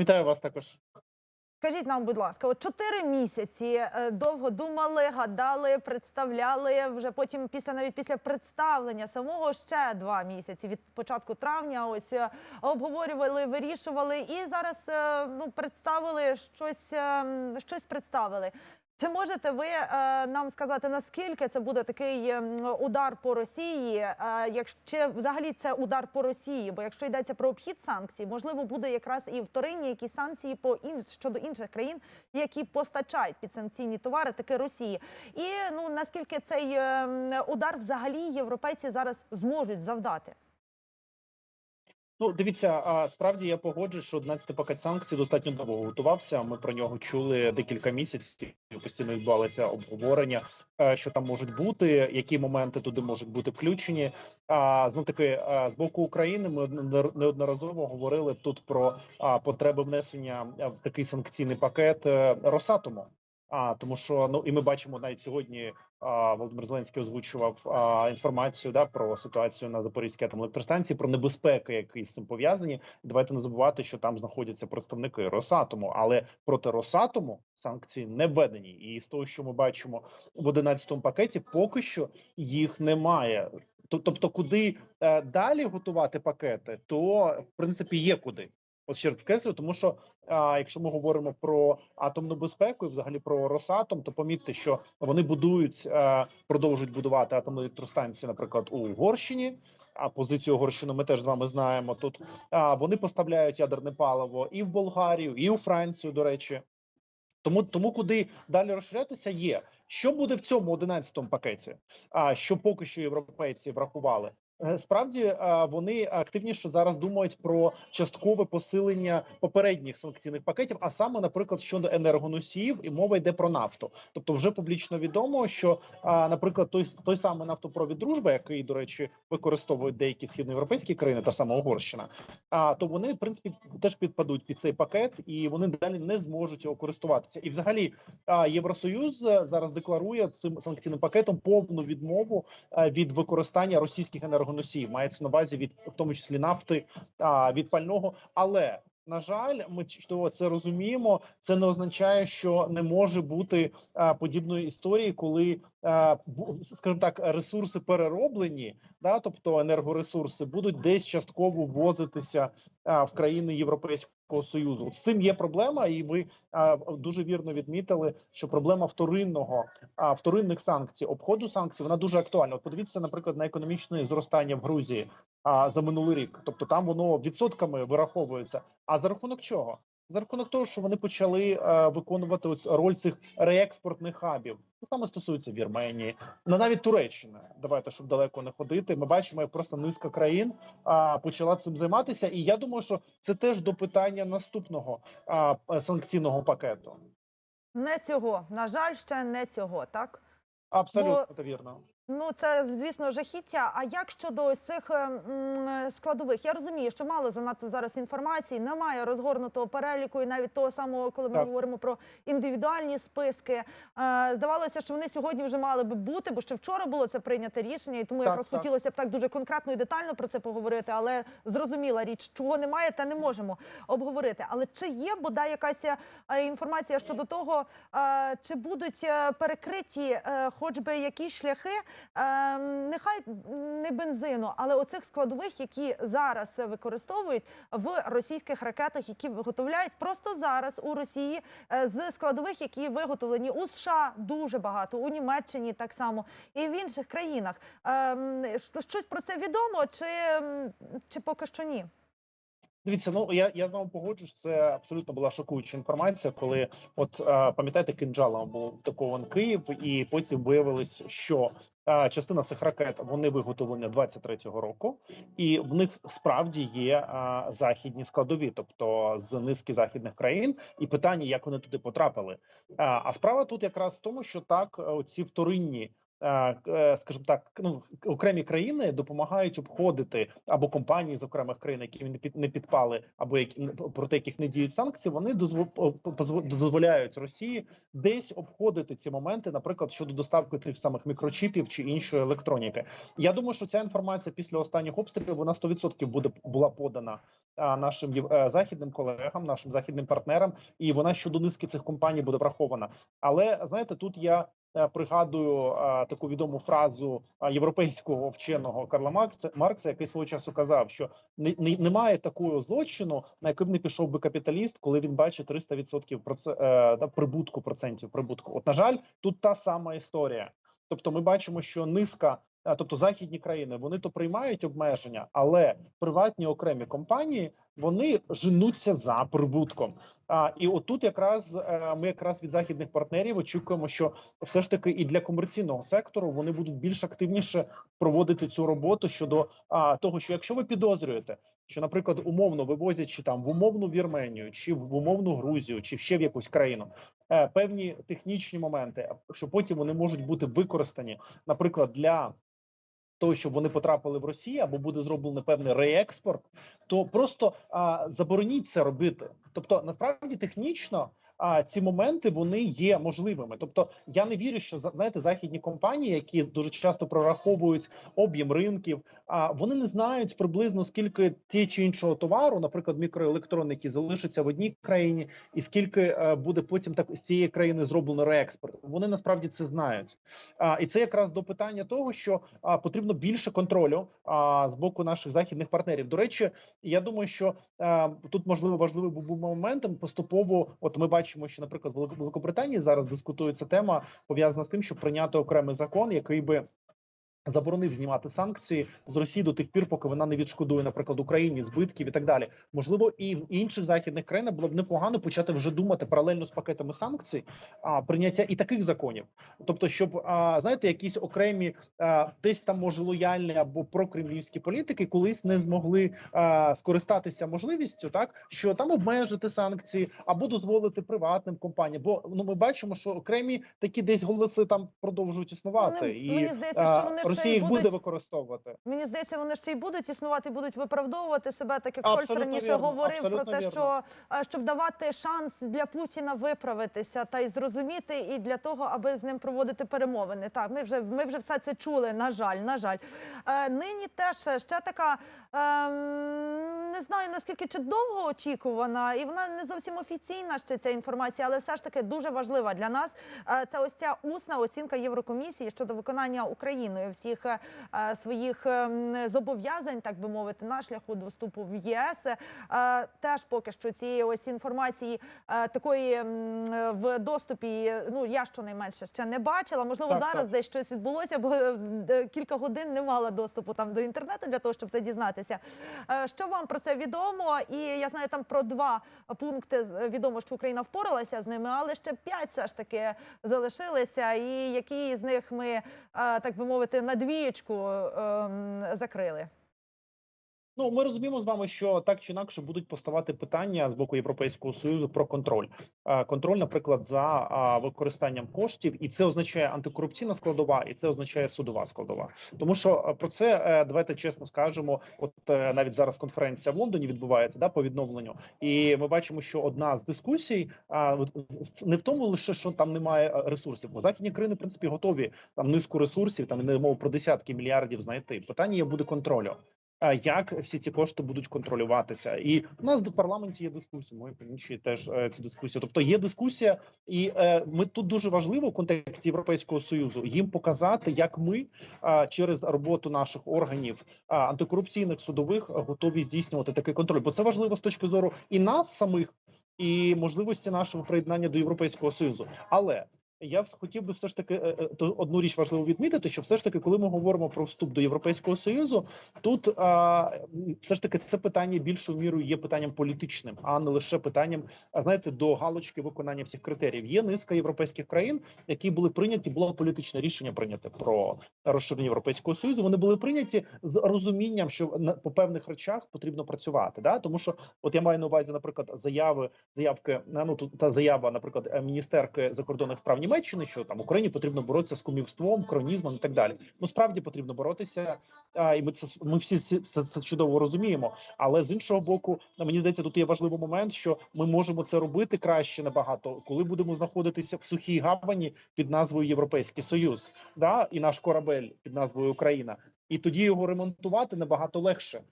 Вітаю вас також. Скажіть нам, будь ласка, от чотири місяці е, довго думали, гадали, представляли. Вже потім, після навіть після представлення самого ще два місяці від початку травня. Ось е, обговорювали, вирішували, і зараз е, ну представили щось, е, щось представили. Чи можете ви е, нам сказати наскільки це буде такий е, удар по Росії? Е, якщо взагалі це удар по Росії? Бо якщо йдеться про обхід санкцій, можливо, буде якраз і вторинні якісь санкції по інш щодо інших країн, які постачають підсанкційні товари, таки Росії. І ну наскільки цей е, удар взагалі європейці зараз зможуть завдати? Ну, дивіться, а справді я погоджуюсь, що 11 пакет санкцій достатньо довго готувався. Ми про нього чули декілька місяців. Постійно відбувалися обговорення, е, що там можуть бути, які моменти туди можуть бути включені. А знов таки е, з боку України ми неоднор- неодноразово говорили тут про потреби внесення в такий санкційний пакет е, Росатому. А тому, що ну і ми бачимо навіть сьогодні. а, Володимир Зеленський озвучував а, інформацію да про ситуацію на Запорізькій атомелектростанції, про небезпеки, які з цим пов'язані. Давайте не забувати, що там знаходяться представники Росатому, але проти Росатому санкції не введені. І з того, що ми бачимо в 11-му пакеті, поки що їх немає. Тобто, куди е, далі готувати пакети, то в принципі є куди. От ще вкреслю, тому що а, якщо ми говоримо про атомну безпеку і взагалі про Росатом, то помітьте, що вони будують, е, продовжують будувати атомні електростанції, наприклад, у Угорщині. А позицію Угорщини ми теж з вами знаємо. Тут а, вони поставляють ядерне паливо і в Болгарію, і у Францію. До речі, тому тому куди далі розширятися є. Що буде в цьому 11-му пакеті? А що поки що європейці врахували? Е, Справді е, вони активніше зараз думають про часткове посилення попередніх санкційних пакетів, а саме, наприклад, щодо енергоносіїв, і мова йде про нафту. Тобто, вже публічно відомо, що, наприклад, той той самий нафтопровід дружба, який, до речі, використовують деякі східноєвропейські країни, та сама Угорщина, а то вони в принципі теж підпадуть під цей пакет, і вони далі не зможуть його користуватися. І, взагалі, Євросоюз е, зараз декларує цим санкційним пакетом повну відмову е, від використання російських енергоносіїв. Мається на увазі від в тому числі нафти а, від пального, але на жаль, ми чудово це розуміємо. Це не означає, що не може бути а, подібної історії, коли а, бу- скажімо так, ресурси перероблені, да, тобто енергоресурси будуть десь частково ввозитися а, в країни Європейського союзу. З цим є проблема, і ви а, дуже вірно відмітили, що проблема вторинного а, вторинних санкцій, обходу санкцій, вона дуже актуальна. От подивіться, наприклад, на економічне зростання в Грузії а, за минулий рік. Тобто там воно відсотками вираховується. А за рахунок чого? За рахунок того, що вони почали е, виконувати ось роль цих реекспортних хабів. Це саме стосується Вірменії, ну навіть Туреччини. Давайте щоб далеко не ходити. Ми бачимо, як просто низка країн а, почала цим займатися. І я думаю, що це теж до питання наступного п- санкційного пакету. Не цього, на жаль, ще не цього, так. Абсолютно вірно. Ну, це звісно жахіття. А як щодо ось цих е, складових? Я розумію, що мало занадто зараз інформації, немає розгорнутого переліку, і навіть того самого, коли ми Так. говоримо про індивідуальні списки. Е, здавалося, що вони сьогодні вже мали би бути, бо ще вчора було це прийняте рішення, і тому Так, якраз так. хотілося б так дуже конкретно і детально про це поговорити. Але зрозуміла річ, чого немає, та не можемо обговорити. Але чи є бодай якась е, інформація щодо того, е, чи будуть е, перекриті е, хоч би якісь шляхи, е, нехай не бензину, але оцих складових, які зараз використовують в російських ракетах, які виготовляють просто зараз у Росії е, з складових, які виготовлені у США дуже багато, у Німеччині так само і в інших країнах. Щ- Щось про це відомо, чи, чи поки що ні? Дивіться, ну я, я з вами погоджуюсь. Це абсолютно була шокуюча інформація, коли от е, пам'ятаєте, кинджалом був атакований Київ, і потім виявилось, що е, частина цих ракет вони виготовлені 23-го року, і в них справді є е, західні складові, тобто з низки західних країн, і питання, як вони туди потрапили. А справа тут якраз в тому, що так, ці вторинні скажімо так, ну окремі країни допомагають обходити або компанії з окремих країн, які не не підпали, або які проти яких не діють санкції, вони дозво- дозволяють Росії десь обходити ці моменти, наприклад, щодо доставки тих самих мікрочіпів чи іншої електроніки. Я думаю, що ця інформація після останніх обстрілів вона 100% буде була подана нашим е, західним колегам, нашим західним партнерам, і вона щодо низки цих компаній буде врахована. Але знаєте, тут я е, пригадую е, таку відому фразу е, європейського вченого Карла Маркса, Маркса, який свого часу казав, що не, не, немає такого злочину, на який б не пішов би капіталіст, коли він бачить 300% проце, е, прибутку процентів прибутку. От на жаль, тут та сама історія. Тобто, ми бачимо, що низка. Тобто західні країни вони то приймають обмеження, але приватні окремі компанії вони женуться за прибутком. А і отут якраз е, ми якраз від західних партнерів очікуємо, що все ж таки і для комерційного сектору вони будуть більш активніше проводити цю роботу щодо а, того, що якщо ви підозрюєте, що, наприклад, умовно вивозячи там в умовну Вірменію, чи в умовну Грузію, чи ще в якусь країну, е, певні технічні моменти, що потім вони можуть бути використані, наприклад, для того, щоб вони потрапили в Росію, або буде зроблений певний реекспорт, то просто а, забороніть це робити. Тобто, насправді технічно. А ці моменти вони є можливими. Тобто, я не вірю, що знаєте, західні компанії, які дуже часто прораховують об'єм ринків, а вони не знають приблизно скільки ті чи іншого товару, наприклад, мікроелектроніки, залишиться в одній країні, і скільки е, буде потім так з цієї країни зроблено реекспорт. Вони насправді це знають. А, і це якраз до питання того, що а, потрібно більше контролю а, з боку наших західних партнерів. До речі, я думаю, що а, тут можливо важливий був моментом. Поступово, от ми бачимо, що, наприклад, в Великобританії зараз дискутується тема пов'язана з тим, щоб прийняти окремий закон, який би. Заборонив знімати санкції з Росії до тих пір, поки вона не відшкодує, наприклад, Україні збитків і так далі. Можливо, і в інших західних країнах було б непогано почати вже думати паралельно з пакетами санкцій, а прийняття і таких законів. Тобто, щоб а, знаєте, якісь окремі а, десь там може лояльні або прокремлівські політики колись не змогли а, скористатися можливістю, так що там обмежити санкції або дозволити приватним компаніям. Бо ну ми бачимо, що окремі такі десь голоси там продовжують існувати, Вони- і мені здається, що вони Росія їх буде використовувати. Мені здається, вони ще й будуть існувати, будуть виправдовувати себе, так як Шольц раніше вірно, говорив про те, вірно. що е, щоб давати шанс для Путіна виправитися та й зрозуміти, і для того, аби з ним проводити перемовини. Так, ми вже ми вже все це чули. На жаль, на жаль. Е, нині теж ще така ем, знаю наскільки чи довго очікувана, і вона не зовсім офіційна ще ця інформація, але все ж таки дуже важлива для нас. Е, це ось ця усна оцінка Єврокомісії щодо виконання Україною всіх е, своїх ем, зобов'язань, так би мовити, на шляху до вступу в ЄС. Е, Теж поки що цієї ось інформації такої в доступі. Ну я щонайменше ще не бачила. Можливо, Так, зараз так. десь щось відбулося, бо кілька годин не мала доступу там до інтернету для того, щоб це дізнатися. Що вам про це відомо? І я знаю там про два пункти. Відомо, що Україна впоралася з ними, але ще п'ять все ж таки залишилися. І які з них ми, е, так би мовити, на двієчку ем, закрили. Ну, ми розуміємо з вами, що так чи інакше будуть поставати питання з боку Європейського союзу про контроль. Контроль, наприклад, за використанням коштів, і це означає антикорупційна складова, і це означає судова складова. Тому що е, про це е, давайте чесно скажемо. От е, навіть зараз конференція в Лондоні відбувається да по відновленню, і ми бачимо, що одна з дискусій не в тому лише, що там немає ресурсів, бо західні країни в принципі готові там низку ресурсів, там не мов про десятки мільярдів знайти. Питання є буде контролю. Як всі ці кошти будуть контролюватися? І у нас в парламенті є дискусія. Ми інші теж е, цю дискусію. Тобто є дискусія, і е, ми тут дуже важливо в контексті Європейського союзу їм показати, як ми через роботу наших органів антикорупційних судових готові здійснювати такий контроль. Бо це важливо з точки зору і нас самих, і можливості нашого приєднання до Європейського союзу. Але я хотів би все ж таки е, е, одну річ важливо відмітити, що все ж таки, коли ми говоримо про вступ до Європейського союзу, тут а, все ж таки це питання більшою мірою є питанням політичним, а не лише питанням, знаєте, до галочки виконання всіх критеріїв. Є низка європейських країн, які були прийняті, було політичне рішення прийняте про розширення європейського союзу. Вони були прийняті з розумінням, що на по певних речах потрібно працювати. Да, тому що, от я маю на увазі, наприклад, заяви, заявки ну та заява, наприклад, е, міністерки закордонних справ Німеччини, що там Україні потрібно боротися з кумівством, кронізмом і так далі. Ну справді потрібно боротися, а, і ми це ми всі це, це, чудово розуміємо. Але з іншого боку, ну, мені здається, тут є важливий момент, що ми можемо це робити краще набагато, коли будемо знаходитися в сухій гавані під назвою Європейський Союз, да і наш корабель під назвою Україна, і тоді його ремонтувати набагато легше.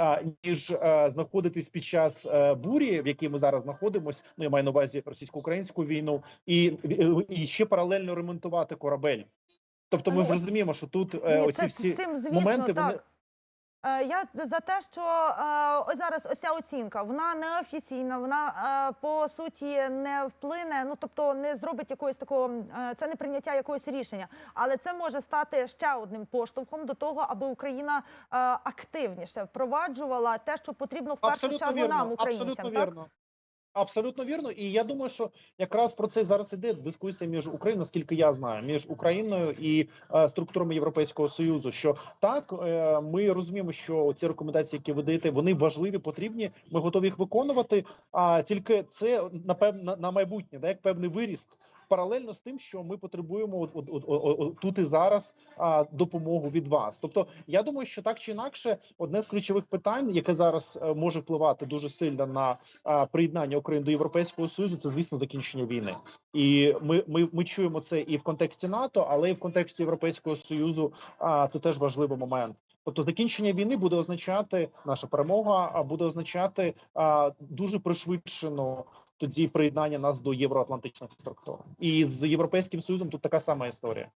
А, Ніж е, знаходитись під час е, бурі, в якій ми зараз знаходимося, ну я маю на увазі російсько-українську війну, і, і ще паралельно ремонтувати корабель. Тобто, ми Ну, ж розуміємо, що тут е, Ні, оці це всі цим, звісно, моменти, так. вони- Е, Я за те, що е, ось зараз ось ця оцінка, вона неофіційна, вона е, по суті не вплине, ну тобто не зробить якогось такого, е, це не прийняття якогось рішення, але це може стати ще одним поштовхом до того, аби Україна е, активніше впроваджувала те, що потрібно в першу Абсолютно чергу вірно, нам, українцям. абсолютно так? вірно. Абсолютно вірно, і я думаю, що якраз про це зараз іде дискусія між Україною, наскільки я знаю, між Україною і е, структурами Європейського союзу. Що так е, ми розуміємо, що ці рекомендації, які ви даєте, вони важливі, потрібні. Ми готові їх виконувати. А тільки це напевно на майбутнє, да, як певний виріст. Паралельно з тим, що ми потребуємо от, от, от, от, тут і зараз а, допомогу від вас. Тобто, я думаю, що так чи інакше, одне з ключових питань, яке зараз е, може впливати дуже сильно на а, приєднання України до Європейського союзу, це звісно закінчення війни. І ми, ми, ми чуємо це і в контексті НАТО, але і в контексті Європейського союзу. А це теж важливий момент. Тобто закінчення війни буде означати наша перемога, а буде означати а, дуже пришвидшено тоді приєднання нас до євроатлантичних структур. І з європейським союзом тут така сама історія.